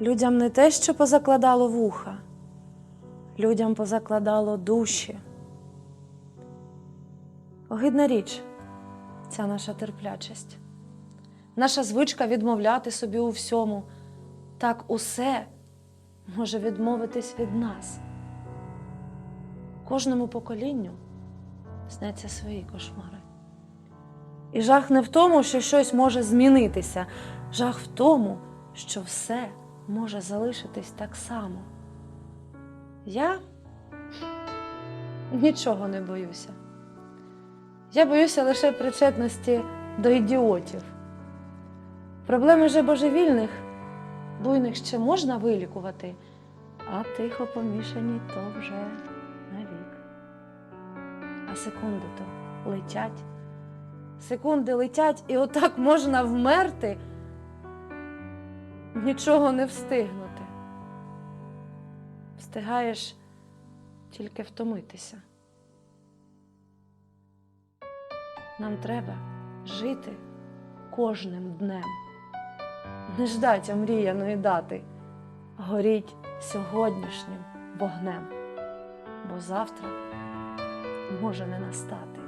Людям не те, що позакладало вуха, людям позакладало душі. Огидна річ ця наша терплячість, наша звичка відмовляти собі у всьому. Так усе може відмовитись від нас. Кожному поколінню сняться свої кошмари. І жах не в тому, що щось може змінитися, жах в тому, що все може залишитись так само. Я нічого не боюся. Я боюся лише причетності до ідіотів. Проблеми же божевільних, буйних ще можна вилікувати, а тихо помішані то вже навік. А секунди то летять. Секунди летять, і отак можна вмерти, нічого не встигнути. Встигаєш тільки втомитися. Нам треба жити кожним днем. Не ждать омріяної дати, горіть сьогоднішнім вогнем, бо завтра може не настати.